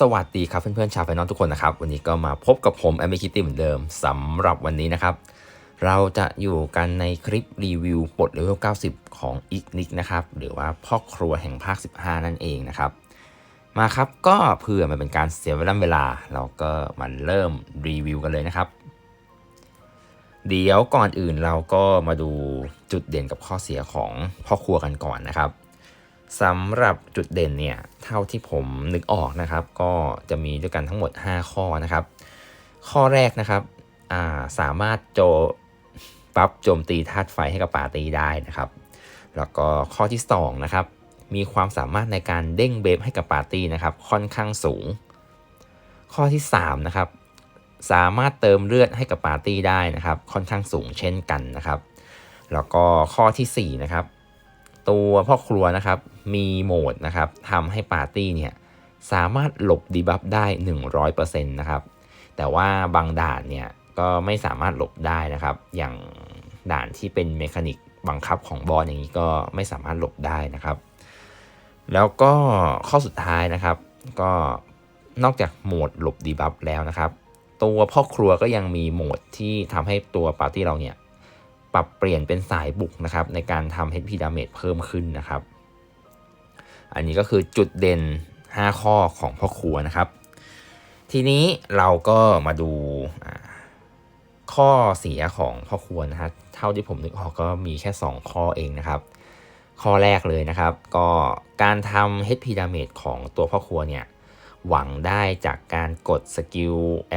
สวัสดีครับเพื่อนๆชาวไฟนอลทุกคนนะครับ วันนี้ก็มาพบกับผมแอม i คิตี้เหมือนเดิมสำหรับวันนี้นะครับ เราจะอยู่กันในคลิปรีวิวปลดเลเวล90 ของอีกนิกนะครับ หรือว่าพ่อครัวแห่งภาค 15 นั่นเองนะครับ มาครับก็เพื่อมันเป็นการเสียเวลาเวลา เราก็มาเริ่มรีวิวกันเลยนะครับ เดี๋ยวก่อนอื่นเราก็มาดูจุดเด่นกับข้อเสียของพ่อครัวกันก่อนนะครับ สำหรับจุดเด่นเนี่ยเท่าที่ผมนึกออกนะครับ ก็จะมีด้วยกันทั้งหมด 5 ข้อนะครับ ข้อแรกนะครับาสามารถโจปรับโจมตีธาตุไฟให้กับปาร์ตี้ได้นะครับ แล้วก็ข้อที่2นะครับมีความสามารถในการเด้งเบฟให้กับปาร์ตี้นะครับค่อนข้างสูง ข้อที่3นะครับสามารถเติมเลือดให้กับปาร์ตี้ได้นะครับค่อนข้างสูงเช่นกันนะครับ แล้วก็ข้อทีสี่4นะครับ ตัวพ่อครัวนะครับ มีโหมดนะครับทำให้ปาร์ตี้เนี่ยสามารถหลบดีบัฟได้ 100%นะครับ แต่ว่าบางด่านเนี่ยก็ไม่สามารถหลบได้นะครับ อย่างด่านที่เป็นเมคานิกบังคับของบอลอย่างนี้ก็ไม่สามารถหลบได้นะครับ แล้วก็ข้อสุดท้ายนะครับ ก็นอกจากโหมดหลบดีบัฟแล้วนะครับ ตัวพ่อครัวก็ยังมีโหมดที่ทำให้ตัวปาร์ตี้เราเนี่ย ปรับเปลี่ยนเป็นสายบุกนะครับในการทำ HP damage เพิ่มขึ้นนะครับ อันนี้ก็คือจุดเด่น 5 ข้อของพ่อครัวนะครับ ทีนี้เราก็มาดูข้อเสียของพ่อครัวนะฮะเท่าที่ผมนึกออกก็มีแค่ 2 ข้อเองนะครับ ข้อแรกเลยนะครับ ก็การทำ HP damage ของตัวพ่อครัวเนี่ยหวังได้จากการกดสกิล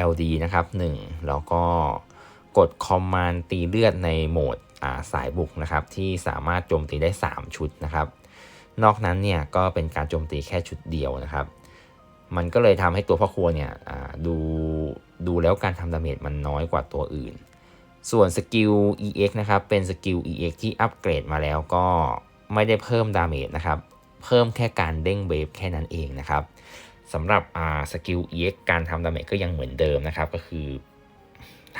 LD นะครับ 1 แล้วก็ กดคอมมานด์ตีเลือดในโหมดสายบุกนะครับที่สามารถโจมตีได้ 3 ชุดนะครับ นอกนั้นเนี่ยก็เป็นการโจมตีแค่ชุดเดียวนะครับ มันก็เลยทำให้ตัวพ่อครัวเนี่ยดูดูแล้วการทำดาเมจมันน้อยกว่าตัวอื่น ส่วนสกิล EX นะครับเป็นสกิล EX ที่อัปเกรดมาแล้วก็ไม่ได้เพิ่มดาเมจนะครับ เพิ่มแค่การเด้งเบฟแค่นั้นเองนะครับสำหรับสกิล EX การทำดาเมจก็ยังเหมือนเดิมนะครับ ก็คือ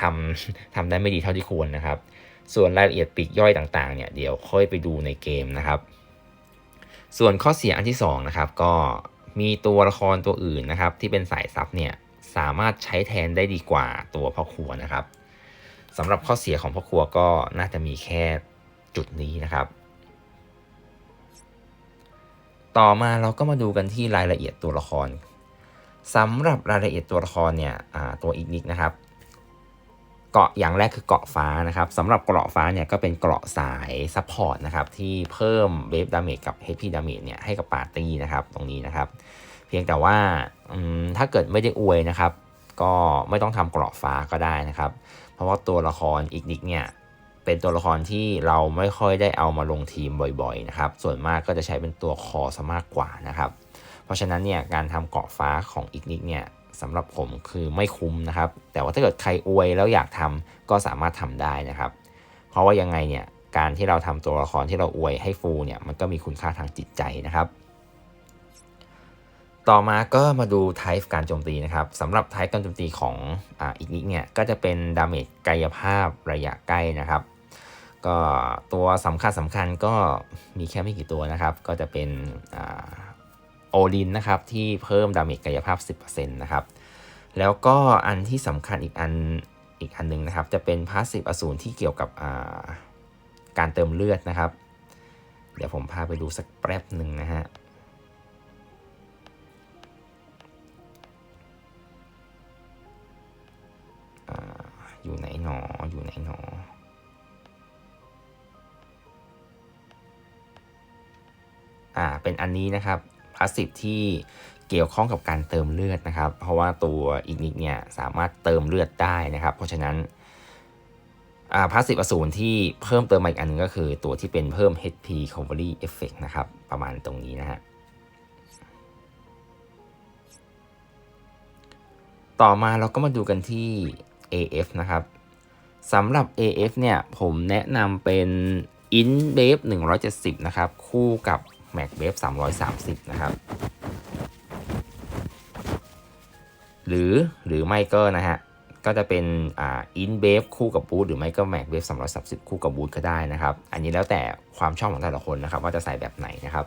ทำทำได้ไม่ดีเท่าที่ควรนะครับ ส่วนรายละเอียดปีกย่อยต่างๆเนี่ยเดี๋ยวค่อยไปดูในเกมนะครับ ส่วนข้อเสียอันที่2นะครับก็มีตัวละครตัวอื่นนะครับ ที่เป็นสายซับเนี่ยสามารถใช้แทนได้ดีกว่าตัวพ่อครัวนะครับสำหรับข้อเสียของพ่อครัวก็น่าจะมีแค่จุดนี้นะครับ ต่อมาเราก็มาดูกันที่รายละเอียดตัวละครสำหรับรายละเอียดตัวละครเนี่ยตัวอีกนิกนะครับ เกาะอย่างแรกคือเกาะฟ้านะครับสำหรับเกราะฟ้าเนี่ยก็เป็นเกราะสายซัพพอร์ตนะครับที่เพิ่มเวฟดาเมจกับ HP ดาเมจเนี่ยให้กับปาร์ตี้นะครับตรงนี้นะครับ เพียงแต่ว่าถ้าเกิดไม่ได้อวยนะครับ ก็ไม่ต้องทำเกราะฟ้าก็ได้นะครับ เพราะว่าตัวละครอีกนิกเนี่ยเป็นตัวละครที่เราไม่ค่อยได้เอามาลงทีมบ่อยๆนะครับส่วนมากก็จะใช้เป็นตัวคอซะมากกว่านะครับ เพราะฉะนั้นเนี่ยการทำเกราะฟ้าของอีกนิกเนี่ย สำหรับผมคือไม่คุ้มนะครับ แต่ว่าถ้าเกิดใครอวยแล้วอยากทำก็สามารถทำได้นะครับ เพราะว่ายังไงเนี่ยการที่เราทำตัวละครที่เราอวยให้ฟูเนี่ยมันก็มีคุณค่าทางจิตใจนะครับ ต่อมาก็มาดูไทป์การโจมตีนะครับสำหรับไทป์การโจมตีของออีกนิดเนี่ยก็จะเป็นดาเมจกายภาพระยะใกล้นะครับก็ตัวสำคัญสำคัญก็มีแค่ไม่กี่ตัวนะครับ ก็จะเป็น โอลินนะครับที่เพิ่มดาเมจกายภาพ 10%นะครับแล้วก็อันที่สำคัญอีกอันอีกอันหนึ่งนะครับ จะเป็นพาสซีฟอสูรที่เกี่ยวกับการเติมเลือดนะครับ เดี๋ยวผมพาไปดูสักแป๊บหนึ่งนะฮะอยู่ไหนหนออยู่ไหนหนออ่าเป็นอันนี้นะครับ พาสซีฟที่เกี่ยวข้องกับการเติมเลือดนะครับ เพราะว่าตัวอีกนิกเนี่ยสามารถเติมเลือดได้นะครับ เพราะฉะนั้นพาสซีฟอสูรที่เพิ่มเติมมาอีกอันนึงก็คือตัวที่เป็นเพิ่ม HP Recovery Effect นะครับ ประมาณตรงนี้นะฮะต่อมาเราก็มาดูกันที่ AF นะครับสำหรับ AF เนี่ยผมแนะนำเป็น In b a v e 170 นะครับ คู่กับ Mac w a v 330 นะครับ หรือหรือไม่ก็นะฮะ ก็จะเป็นอ่าอินเบฟคู่กับบูธหรือไม่ก็แม็กเบฟ330 คู่กับบูธก็ได้นะครับ อันนี้แล้วแต่ความชอบของแต่ละคนนะครับ ว่าจะใส่แบบไหนนะครับ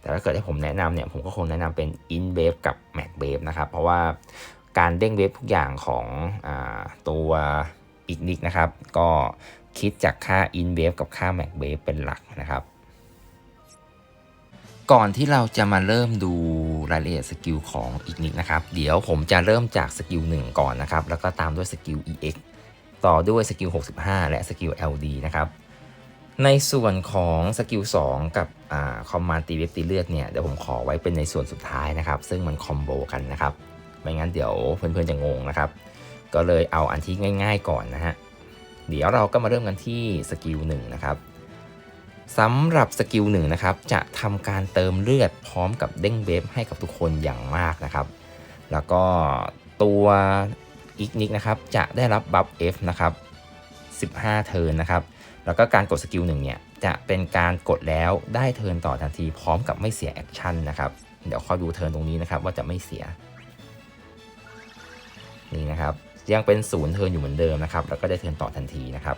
แต่ถ้าเกิดให้ผมแนะนำเนี่ย ผมก็คงแนะนำเป็น in w a v e กับ mac w a v นะครับ เพราะว่าการเด้งเวฟทุกอย่างของอตัวอีกนิกนะครับ ก็คิดจากค่า in wave กับค่า mac wave เป็นหลักนะครับ ก่อนที่เราจะมาเริ่มดูรายละเอียดสกิลของอีกนิกนะครับ เดี๋ยวผมจะเริ่มจากสกิล1ก่อนนะครับ แล้วก็ตามด้วยสกิล EX ต่อด้วยสกิล 65 และสกิล LD นะครับ ในส่วนของสกิล 2 กับคอมมานด์ตีเวฟตีเลือดเนี่ย เดี๋ยวผมขอไว้เป็นในส่วนสุดท้ายนะครับ ซึ่งมันคอมโบกันนะครับ ไม่งั้นเดี๋ยวเพื่อนๆจะงงนะครับ ก็เลยเอาอันที่ง่าย ๆ ก่อนนะฮะ เดี๋ยวเราก็มาเริ่มกันที่สกิล1นะครับ สำหรับสกิลหนึ่งนะครับ จะทำการเติมเลือดพร้อมกับเด้งเบฟให้กับทุกคนอย่างมากนะครับ แล้วก็ตัวอีกนิกนะครับ จะได้รับบัฟ F นะครับ 15 เทิร์นนะครับ แล้วก็การกดสกิลหนึ่งเนี่ย จะเป็นการกดแล้วได้เทิร์นต่อทันทีพร้อมกับไม่เสียแอคชั่นนะครับ เดี๋ยวคอดูเทิร์นตรงนี้นะครับว่าจะไม่เสีย นี่นะครับ ยังเป็นศูนย์เทิร์นอยู่เหมือนเดิมนะครับ แล้วก็ได้เทิร์นต่อทันทีนะครับ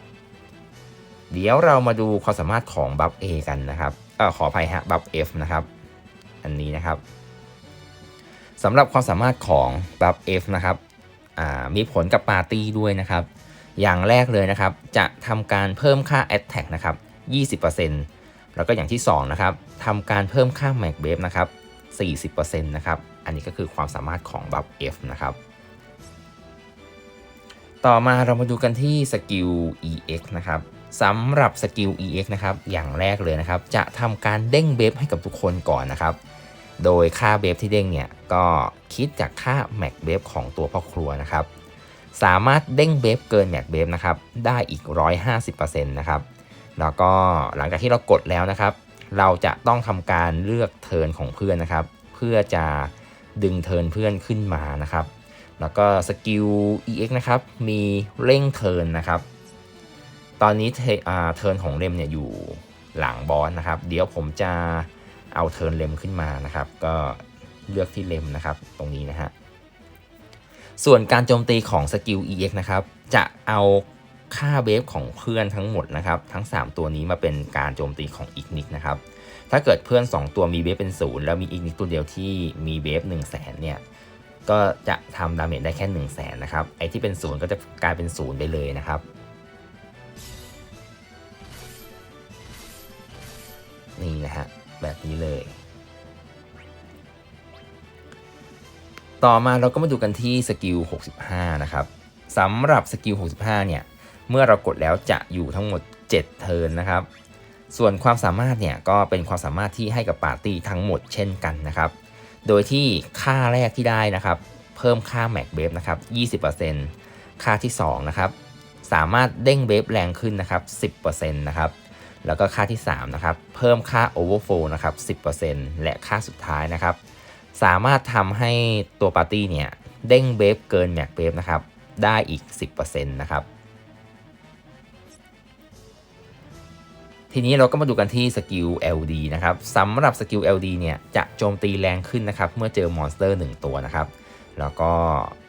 เดี๋ยวเรามาดูความสามารถของบัฟ A กันนะครับเออขออภัยฮะบัฟ F นะครับอันนี้นะครับสำหรับความสามารถของบัฟ F นะครับมีผลกับปาร์ตี้ด้วยนะครับ อย่างแรกเลยนะครับ จะทำการเพิ่มค่า Attack นะครับ 20%แล้วก็อย่างที่2นะครับทำการเพิ่มค่า Max w a v e นะครับ 40%นะครับ อันนี้ก็คือความสามารถของบัฟ F นะครับ ต่อมาเรามาดูกันที่สกิล EX นะครับ สำหรับสกิล EX นะครับ อย่างแรกเลยนะครับ จะทำการเด้งเบฟให้กับทุกคนก่อนนะครับ โดยค่าเบฟที่เด้งเนี่ย ก็คิดจากค่าแม็กเบฟของตัวพ่อครัวนะครับ สามารถเด้งเบฟเกินแม็กเบฟนะครับ ได้อีก 150%นะครับ แล้วก็หลังจากที่เรากดแล้วนะครับ เราจะต้องทำการเลือกเทิร์นของเพื่อนนะครับ เพื่อจะดึงเทิร์นเพื่อนขึ้นมานะครับ แล้วก็สกิล EX นะครับ มีเร่งเทิร์นนะครับ ตอนนี้เทิร์นของเลมเนี่ยอยู่หลังบอสนะครับ เดี๋ยวผมจะเอาเทิร์นเลมขึ้นมานะครับ ก็เลือกที่เลมนะครับ ตรงนี้นะฮะส่วนการโจมตีของสกิล EX นะครับ จะเอาค่าเบฟของเพื่อนทั้งหมดนะครับ ทั้ง 3 ตัวนี้มาเป็นการโจมตีของอีกนิกนะครับ ถ้าเกิดเพื่อน 2 ตัวมีเบฟเป็นศูนย์แล้วมีอีกนิกตัวเดียวที่มีเบฟ1 0 0 0 0แสนเนี่ย ก็จะทำดาเมจได้แค่ 1 0 0 0 0แสนนะครับ ไอที่เป็นศูนย์ก็จะกลายเป็นศูนย์ไปเลยนะครับ นี่นะฮะ แบบนี้เลย ต่อมาเราก็มาดูกันที่สกิล 65 นะครับสำหรับสกิล 65 เนี่ย เมื่อเรากดแล้วจะอยู่ทั้งหมด 7 เทิร์นนะครับ ส่วนความสามารถเนี่ย ก็เป็นความสามารถที่ให้กับปาร์ตี้ทั้งหมดเช่นกันนะครับ โดยที่ค่าแรกที่ได้นะครับ เพิ่มค่าแม็กเบฟนะครับ 20%ค่าที่ 2 นะครับ สามารถเด้งเบฟแรงขึ้นนะครับ 10%นะครับ แล้วก็ค่าที่3นะครับเพิ่มค่า overflow นะครับ10%และค่าสุดท้ายนะครับ สามารถทำให้ตัวปาร์ตี้เนี่ยเด้งเบฟเกินแม็กเบฟนะครับได้อีก 10%นะครับทีนี้เราก็มาดูกันที่สกิล LD นะครับสำหรับสกิล LD เนี่ยจะโจมตีแรงขึ้นนะครับเมื่อเจอมอนสเตอร์ 1 ตัวนะครับ แล้วก็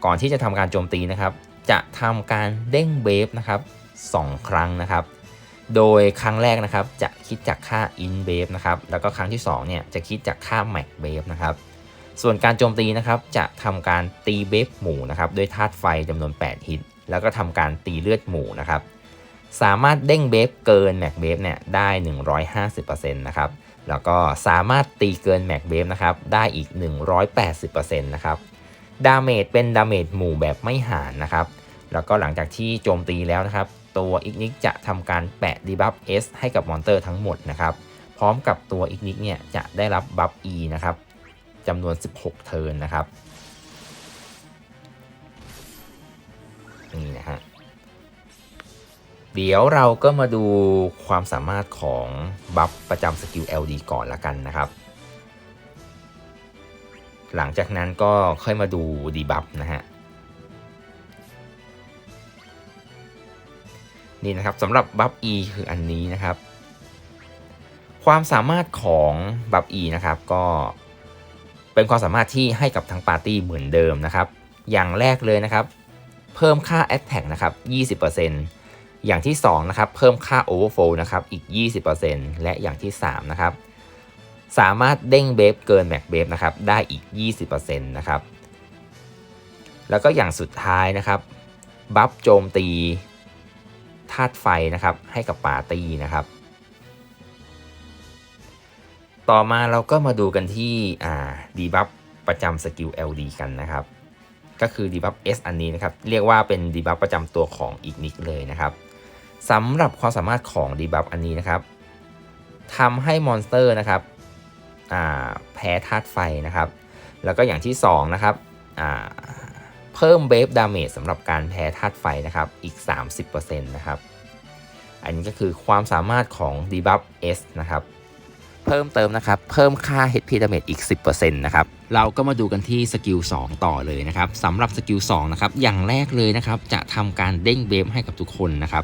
ก่อนที่จะทำการโจมตีนะครับ จะทำการเด้งเบฟนะครับ 2 ครั้งนะครับ โดยครั้งแรกนะครับจะคิดจากค่า in b a v e นะครับ แล้วก็ครั้งที่2เนี่ยจะคิดจากค่า max b a v e นะครับ ส่วนการโจมตีนะครับจะทำการตีเบฟหมู่นะครับด้วยธาตุไฟจำนวน 8 ฮิต แล้วก็ทำการตีเลือดหมู่นะครับ สามารถเด้งเบฟเกินแม็กเบฟเนี่ยได้ 150%นะครับ แล้วก็สามารถตีเกินแม็กเบฟนะครับได้อีก 180%นะครับ ดาเมจเป็นดาเมจหมู่แบบไม่หารนะครับ แล้วก็หลังจากที่โจมตีแล้วนะครับ ตัวอีกนิกจะทำการแปะดีบัฟ S ให้กับมอนเตอร์ทั้งหมดนะครับพร้อมกับตัวอีกนิกเนี่ยจะได้รับบัฟ E นะครับจำนวน 16 เทิร์นนะครับนี่นะฮะเดี๋ยวเราก็มาดูความสามารถของบัฟประจำสกิล LD ก่อนละกันนะครับ หลังจากนั้นก็ค่อยมาดูดีบัฟนะฮะ นี่นะครับสำหรับบัฟ E คืออันนี้นะครับ ความสามารถของบัฟ E นะครับก็เป็นความสามารถที่ให้กับทั้งปาร์ตี้เหมือนเดิมนะครับ อย่างแรกเลยนะครับ เพิ่มค่า Attack นะครับ 20%อย่างที่2นะครับเพิ่มค่า Overflow นะครับอีก 20%และอย่างที่3นะครับสามารถเด้งเบฟเกินแม็กเบฟนะครับได้อีก 20%นะครับแล้วก็อย่างสุดท้ายนะครับ บัฟโจมตี ธาตุไฟนะครับให้กับปาร์ตี้นะครับ ต่อมาเราก็มาดูกันที่ดีบัฟประจำสกิล LD กันนะครับ ก็คือดีบัฟ S อันนี้นะครับเรียกว่าเป็นดีบัฟประจำตัวของอีกนิกเลยนะครับสำหรับความสามารถของดีบัฟอันนี้นะครับทำให้มอนสเตอร์นะครับแพ้ธาตุไฟนะครับ แล้วก็อย่างที่2นะครับ เพิ่มเบฟดาเมจสำหรับการแพ้ธาตุไฟนะครับอีก 30%นะครับ อันนี้ก็คือความสามารถของ debuff S นะครับ เพิ่มเติมนะครับ เพิ่มค่า HP damage อีก 10%นะครับ เราก็มาดูกันที่สกิล2ต่อเลยนะครับสำหรับสกิล2นะครับ อย่างแรกเลยนะครับ จะทำการเด้งเบฟให้กับทุกคนนะครับ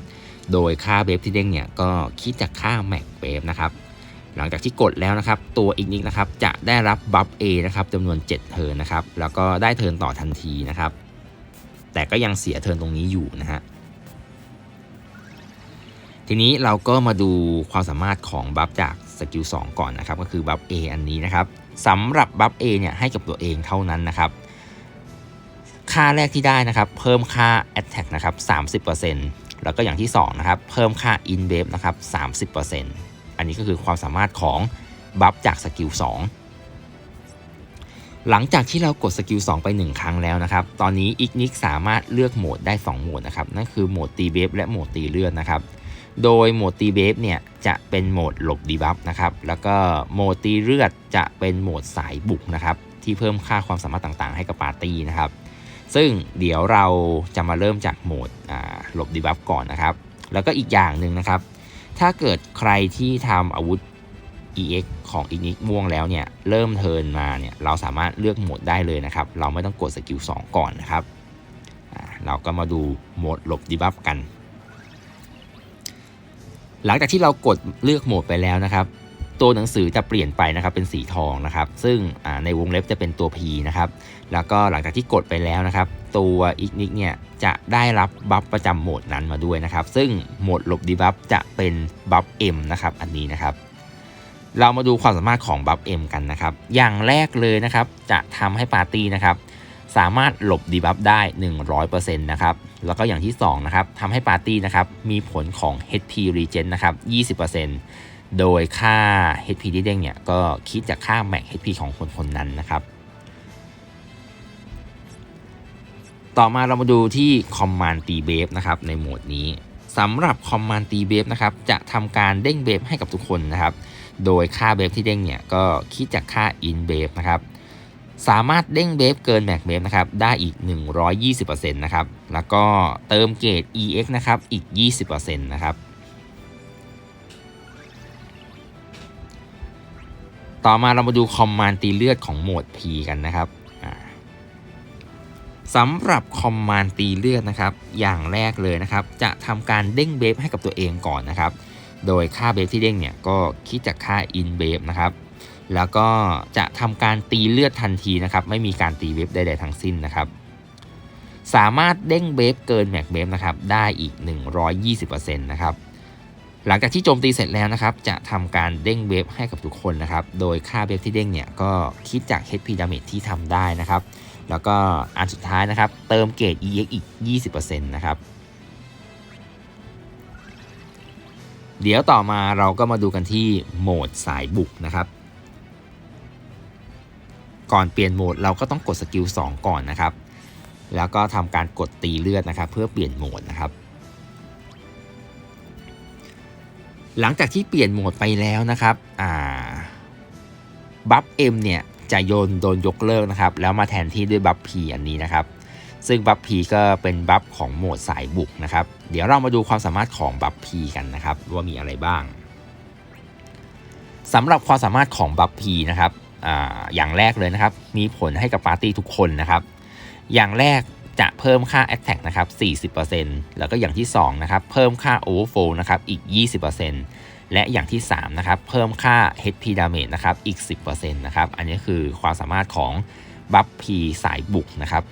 โดยค่าเบฟที่เด้งเนี่ยก็คิดจากค่าแม็กเบฟนะครับ หลังจากที่กดแล้วนะครับ ตัวอีกนิกนะครับจะได้รับบัฟ A นะครับจำนวน 7 เทิร์นนะครับ แล้วก็ได้เทิร์นต่อทันทีนะครับ แต่ก็ยังเสียเทิร์นตรงนี้อยู่นะฮะทีนี้เราก็มาดูความสามารถของบัฟจากสกิล2ก่อนนะครับ ก็คือบัฟ A อันนี้นะครับสำหรับบัฟ A เนี่ยให้กับตัวเองเท่านั้นนะครับ ค่าแรกที่ได้นะครับ เพิ่มค่า Attack นะครับ30%แล้วก็อย่างที่2นะครับ เพิ่มค่า In w a v e นะครับ30% อันนี้ก็คือความสามารถของบัฟจากสกิล2หลังจากที่เรากดสกิล2ไป 1 ครั้งแล้วนะครับ ตอนนี้อีกนิกสามารถเลือกโหมดได้ 2 โหมดนะครับ นั่นคือโหมดตีเวฟและโหมดตีเลือดนะครับ โดยโหมดตีเวฟเนี่ยจะเป็นโหมดหลบดีบัฟนะครับ แล้วก็โหมดตีเลือดจะเป็นโหมดสายบุกนะครับ ที่เพิ่มค่าความสามารถต่างๆ ให้กับปาร์ตี้นะครับ ซึ่งเดี๋ยวเราจะมาเริ่มจากโหมดหลบดีบัฟก่อนนะครับ แล้วก็อีกอย่างหนึ่งนะครับ ถ้าเกิดใครที่ทำอาวุธ EX ของอีนิกม่วงแล้วเนี่ย เริ่มเทินมาเนี่ย เราสามารถเลือกโหมดได้เลยนะครับ เราไม่ต้องกดสกิล2 ก่อนนะครับ เราก็มาดูโหมดหลบดีบัฟกัน หลังจากที่เรากดเลือกโหมดไปแล้วนะครับ ตัวหนังสือจะเปลี่ยนไปนะครับ เป็นสีทองนะครับ ซึ่งในวงเล็บจะเป็นตัว P นะครับ แล้วก็หลังจากที่กดไปแล้วนะครับ ตัวอีกนิกเนี่ยจะได้รับบัฟประจำโหมดนั้นมาด้วยนะครับ ซึ่งโหมดหลบดีบัฟจะเป็นบัฟ M นะครับอันนี้นะครับ เรามาดูความสามารถของบัฟ M กันนะครับ อย่างแรกเลยนะครับจะทำให้ปาร์ตี้นะครับสามารถหลบดีบัฟได้ 100%นะครับ แล้วก็อย่างที่2นะครับทำให้ปาร์ตี้นะครับมีผลของ HP Regen นะครับ 20%โดยค่า HP ที่เด้งเนี่ยก็คิดจากค่า Max HP ของคนคนนั้นนะครับ ต่อมาเรามาดูที่ Command ตีเบฟนะครับในโหมดนี้สำหรับ Command ตีเบฟนะครับจะทำการเด้งเบฟให้กับทุกคนนะครับ โดยค่าเบฟที่เด้งเนี่ยก็คิดจากค่า in เบฟนะครับสามารถเด้งเบฟเกินแม็กเบฟนะครับได้อีก 120%นะครับแล้วก็เติมเกรด EX นะครับอีก 20%นะครับต่อมาเรามาดูคอมมานด์ตีเลือดของโหมด P กันนะครับ สำหรับคอมมานด์ตีเลือดนะครับ อย่างแรกเลยนะครับ จะทำการเด้งเบฟให้กับตัวเองก่อนนะครับ โดยค่าเบฟที่เด้งเนี่ยก็คิดจากค่า in เบฟนะครับ แล้วก็จะทำการตีเลือดทันทีนะครับ ไม่มีการตีเบฟใดๆทั้งสิ้นนะครับ สามารถเด้งเบฟเกินแม็กเบฟนะครับ ได้อีก 120%นะครับหลังจากที่โจมตีเสร็จแล้วนะครับ จะทำการเด้งเบฟให้กับทุกคนนะครับ โดยค่าเบฟที่เด้งเนี่ยก็คิดจาก HP damage ที่ทำได้นะครับ แล้วก็อันสุดท้ายนะครับ เติมเกรด EX อีก 20%นะครับ เดี๋ยวต่อมาเราก็มาดูกันที่โหมดสายบุกนะครับ ก่อนเปลี่ยนโหมดเราก็ต้องกดสกิล2ก่อนนะครับ แล้วก็ทำการกดตีเลือดนะครับ เพื่อเปลี่ยนโหมดนะครับ หลังจากที่เปลี่ยนโหมดไปแล้วนะครับบัฟเอ็มเนี่ย จะโยนโดนยกเลิกนะครับ แล้วมาแทนที่ด้วยบัฟพีอันนี้นะครับ ซึ่งบัฟพีก็เป็นบัฟของโหมดสายบุกนะครับ เดี๋ยวเรามาดูความสามารถของบัฟพีกันนะครับ ว่ามีอะไรบ้างสำหรับความสามารถของบัฟพีนะครับออย่างแรกเลยนะครับ มีผลให้กับปาร์ตี้ทุกคนนะครับ อย่างแรกจะเพิ่มค่า Attack นะครับ 40%แล้วก็อย่างที่2นะครับ เพิ่มค่า Overflow นะครับ อีก 20%แและอย่างที่3นะครับเพิ่มค่า HP Damage นะครับอีก 10%นะครับอันนี้คือความสามารถของบัฟพีสายบุกนะครับ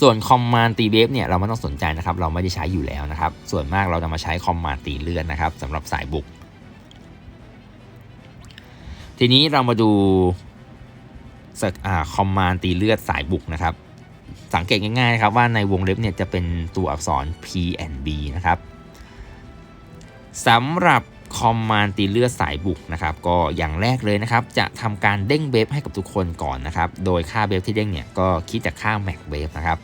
ส่วนคอมมานด์ตีเบฟเนี่ยเราไม่ต้องสนใจนะครับเราไม่ได้ใช้อยู่แล้วนะครับส่วนมากเราจะมาใช้คอมมานด์ตีเลือดนะครับสำหรับสายบุก ทีนี้เรามาดูคอมมานด์ตีเลือดสายบุกนะครับสังเกตง่ายๆนะครับว่าในวงเล็บเนี่ยจะเป็นตัวอักษร P and B นะครับ สำหรับคอมมานด์ตีเลือดสายบุกนะครับก็อย่างแรกเลยนะครับจะทำการเด้งเบฟให้กับทุกคนก่อนนะครับโดยค่าเบฟที่เด้งเนี่ยก็คิดจากค่าแม็กเบฟนะครับ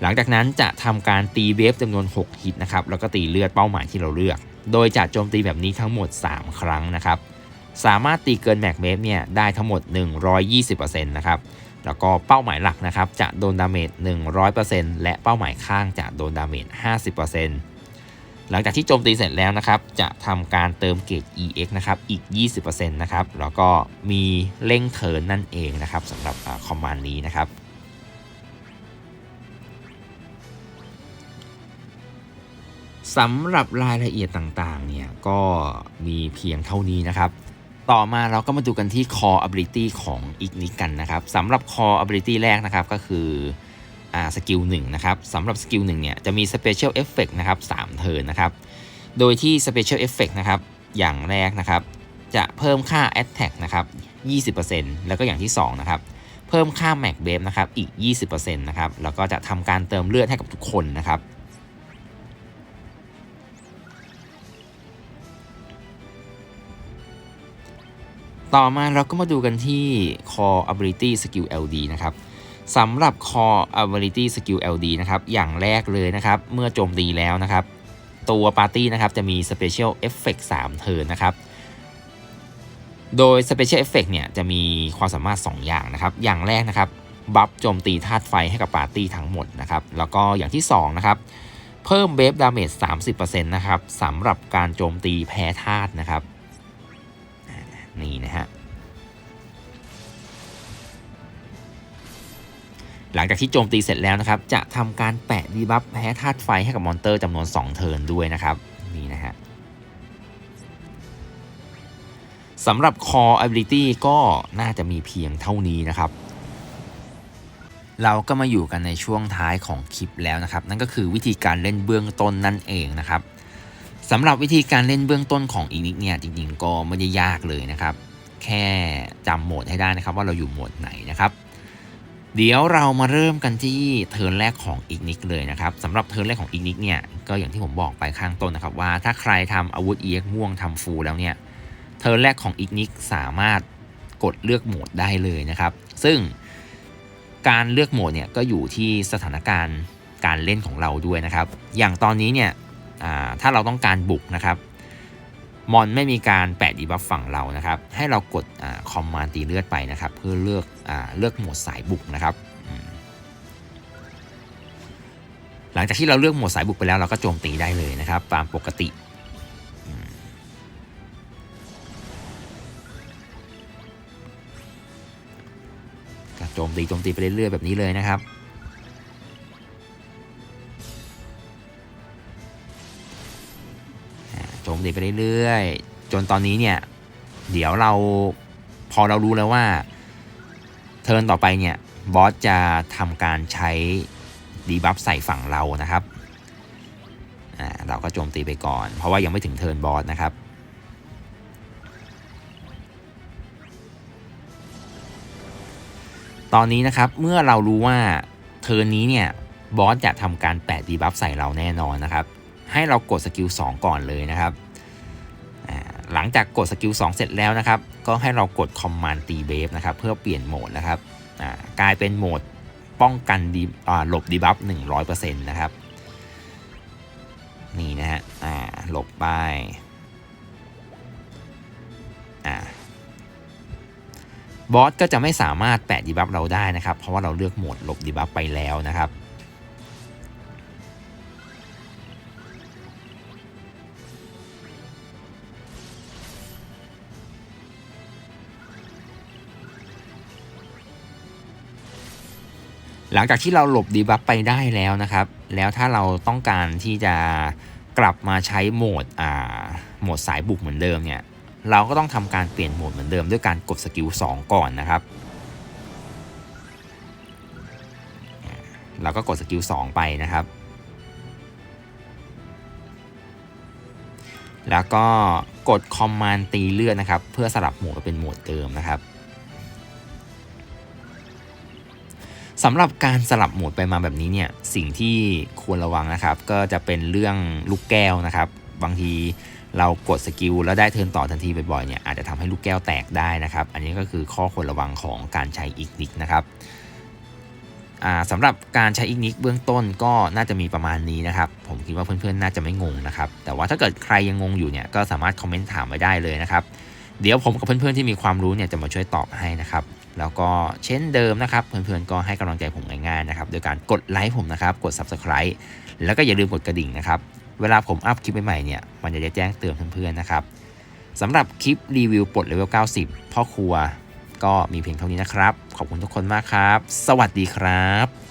หลังจากนั้นจะทำการตีเบฟจำนวน 6 ฮิตนะครับแล้วก็ตีเลือดเป้าหมายที่เราเลือก โดยจะโจมตีแบบนี้ทั้งหมด 3 ครั้งนะครับสามารถตีเกินแม็กเบฟเนี่ยได้ทั้งหมด 120%นะครับแล้วก็เป้าหมายหลักนะครับจะโดนดาเมจ100%และเป้าหมายข้างจะโดนดาเมจ50% หลังจากที่โจมตีเสร็จแล้วนะครับจะทำการเติมเกรด EX นะครับอีก 20%นะครับแล้วก็มีเร่งเทิร์นนั่นเองนะครับสำหรับคอมมานด์นี้นะครับสำหรับรายละเอียดต่างๆเนี่ยก็มีเพียงเท่านี้นะครับต่อมาเราก็มาดูกันที่ core ability ของ Ignis กันนะครับสำหรับ core ability แรกนะครับก็คือ สกิล1นะครับสำหรับสกิล1เนี่ยจะมี special effect นะครับ3เทิร์นนะครับ โดยที่ special effect นะครับอย่างแรกนะครับ จะเพิ่มค่า attack นะครับ 20%แล้วก็อย่างที่2นะครับเพิ่มค่า max b a f นะครับอีก 20%นะครับแล้วก็จะทำการเติมเลือดให้กับทุกคนนะครับต่อมาเราก็มาดูกันที่ core ability skill LD นะครับ สำหรับ core ability skill LD นะครับ อย่างแรกเลยนะครับ เมื่อโจมตีแล้วนะครับ ตัวปาร์ตี้นะครับจะมี special effect 3 เทิร์นนะครับ โดย special effect เนี่ยจะมีความสามารถ 2 อย่างนะครับ อย่างแรกนะครับบัฟโจมตีธาตุไฟให้กับปาร์ตี้ทั้งหมดนะครับ แล้วก็อย่างที่ 2 นะครับ เพิ่มเบฟดาเมจ30%นะครับสำหรับการโจมตีแพ้ธาตุนะครับ หลังจากที่โจมตีเสร็จแล้วนะครับ จะทำการแปะดีบัฟแพ้ธาตุไฟให้กับมอนเตอร์จำนวน 2 เทิร์นด้วยนะครับ นี่นะฮะสำหรับ Core Ability ก็น่าจะมีเพียงเท่านี้นะครับเราก็มาอยู่กันในช่วงท้ายของคลิปแล้วนะครับ นั่นก็คือวิธีการเล่นเบื้องต้นนั่นเองนะครับสำหรับวิธีการเล่นเบื้องต้นของอีนิกเนี่ยจริงๆก็ไม่ได้ยากเลยนะครับ แค่จำโหมดให้ได้นะครับว่าเราอยู่โหมดไหนนะครับ เดี๋ยวเรามาเริ่มกันที่เทิร์นแรกของอีกนิกเลยนะครับสำหรับเทิร์นแรกของอีกนิกเนี่ยก็อย่างที่ผมบอกไปข้างต้นนะครับว่าถ้าใครทำอาวุธ EX ม่วงทำฟูลแล้วเนี่ยเทิร์นแรกของอีกนิกสามารถกดเลือกโหมดได้เลยนะครับ ซึ่งการเลือกโหมดเนี่ยก็อยู่ที่สถานการณ์การเล่นของเราด้วยนะครับ อย่างตอนนี้เนี่ยถ้าเราต้องการบุกนะครับ มอนไม่มีการแปะดีบัฟฝั่งเรานะครับ ให้เรากดคอมมานด์ตีเลือดไปนะครับ เพื่อเลือกอเลือกโหมดสายบุกนะครับ หลังจากที่เราเลือกโหมดสายบุกไปแล้วเราก็โจมตีได้เลยนะครับ ตามปกติก็โจมตีโจมตีไปเรื่อยๆแบบนี้เลยนะครับ โจมตีไปเรื่อยๆ จนตอนนี้เนี่ย เดี๋ยวเราพอเรารู้แล้วว่า เทิร์นต่อไปเนี่ยบอสจะทำการใช้ดีบัฟใส่ฝั่งเรานะครับเราก็โจมตีไปก่อน เพราะว่ายังไม่ถึงเทิร์นบอสนะครับตอนนี้นะครับเมื่อเรารู้ว่าเทิร์นนี้เนี่ยบอสจะทำการแปะดีบัฟใส่เราแน่นอนนะครับ ให้เรากดสกิล2ก่อนเลยนะครับ หลังจากกดสกิล2เสร็จแล้วนะครับ ก็ให้เรากดคอมมานด์ตีเบฟนะครับ เพื่อเปลี่ยนโหมดนะครับกลายเป็นโหมดป้องกันดีหลบดีบัฟ100%นะครับ นี่นะฮะหลบไปบอสก็จะไม่สามารถแปะดีบัฟเราได้นะครับ เพราะว่าเราเลือกโหมดหลบดีบัฟไปแล้วนะครับ หลังจากที่เราหลบดีบัฟไปได้แล้วนะครับ แล้วถ้าเราต้องการที่จะกลับมาใช้โหมดอ่าโหมดสายบุกเหมือนเดิมเนี่ยเราก็ต้องทำการเปลี่ยนโหมดเหมือนเดิมด้วยการกดสกิล2ก่อนนะครับเราก็กดสกิล2ไปนะครับ แล้วก็กดคอมมานด์ตีเลือดนะครับ เพื่อสลับโหมดเป็นโหมดเดิมนะครับ สำหรับการสลับโหมดไปมาแบบนี้เนี่ยสิ่งที่ควรระวังนะครับ ก็จะเป็นเรื่องลูกแก้วนะครับ บางทีเรากดสกิลแล้วได้เทิร์นต่อทันทีบ่อยๆเนี่ยอาจจะทำให้ลูกแก้วแตกได้นะครับ อันนี้ก็คือข้อควรระวังของการใช้อีกนิกนะครับอ่าสำหรับการใช้อีกนิกเบื้องต้นก็น่าจะมีประมาณนี้นะครับ ผมคิดว่าเพื่อนๆ น่าจะไม่งงนะครับ แต่ว่าถ้าเกิดใครยังงงอยู่เนี่ยก็สามารถคอมเมนต์ถามไว้ได้เลยนะครับ เดี๋ยวผมกับเพื่อนๆที่มีความรู้เนี่ยจะมาช่วยตอบให้นะครับ แล้วก็เช่นเดิมนะครับ เพื่อนๆก็ให้กำลังใจผมง่ายๆนะครับโดยการกดไลค์ผมนะครับ กด Subscribe แล้วก็อย่าลืมกดกระดิ่งนะครับ เวลาผมอัพคลิปใหม่ๆเนี่ย มันจะได้แจ้งเตือนเพื่อนๆนะครับสำหรับคลิปรีวิวปลดเลเวล 90 พ่อครัว ก็มีเพียงเท่านี้นะครับ ขอบคุณทุกคนมากครับ สวัสดีครับ